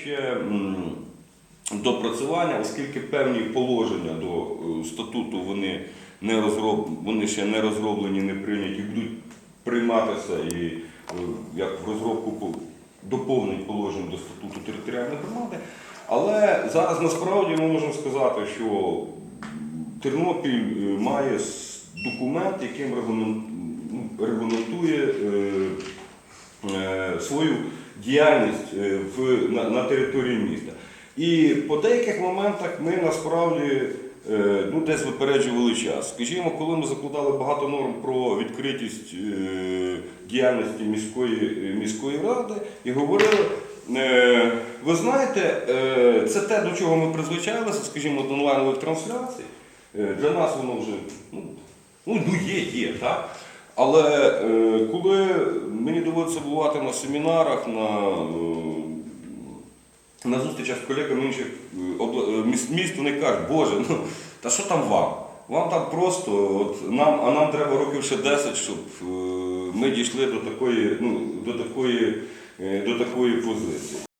ще допрацювання, оскільки певні положення до е, статуту вони, не розроб... вони ще не розроблені, не прийняті, будуть прийматися і е, як в розробку по- доповнень положень до статуту територіальної громади. Але зараз насправді ми можемо сказати, що Тернопіль е, має документ, яким ну, регламентує свою діяльність е, в, на, на території міста. І по деяких моментах ми насправді е, ну, десь випереджували час. Скажімо, коли ми закладали багато норм про відкритість е, діяльності міської, міської ради і говорили. Ви знаєте, це те, до чого ми призвичайлися, скажімо, до онлайнових трансляцій. Для нас воно вже ну, ну, ну є, є, так? Але е, коли мені доводиться бувати на семінарах, на, е, на зустрічах з колегами інших е, міст, міст, вони кажуть, Боже, ну та що там вам? Вам там просто, от, нам, а нам треба років ще 10, щоб ми дійшли до такої, ну, до такої, до такої позиції.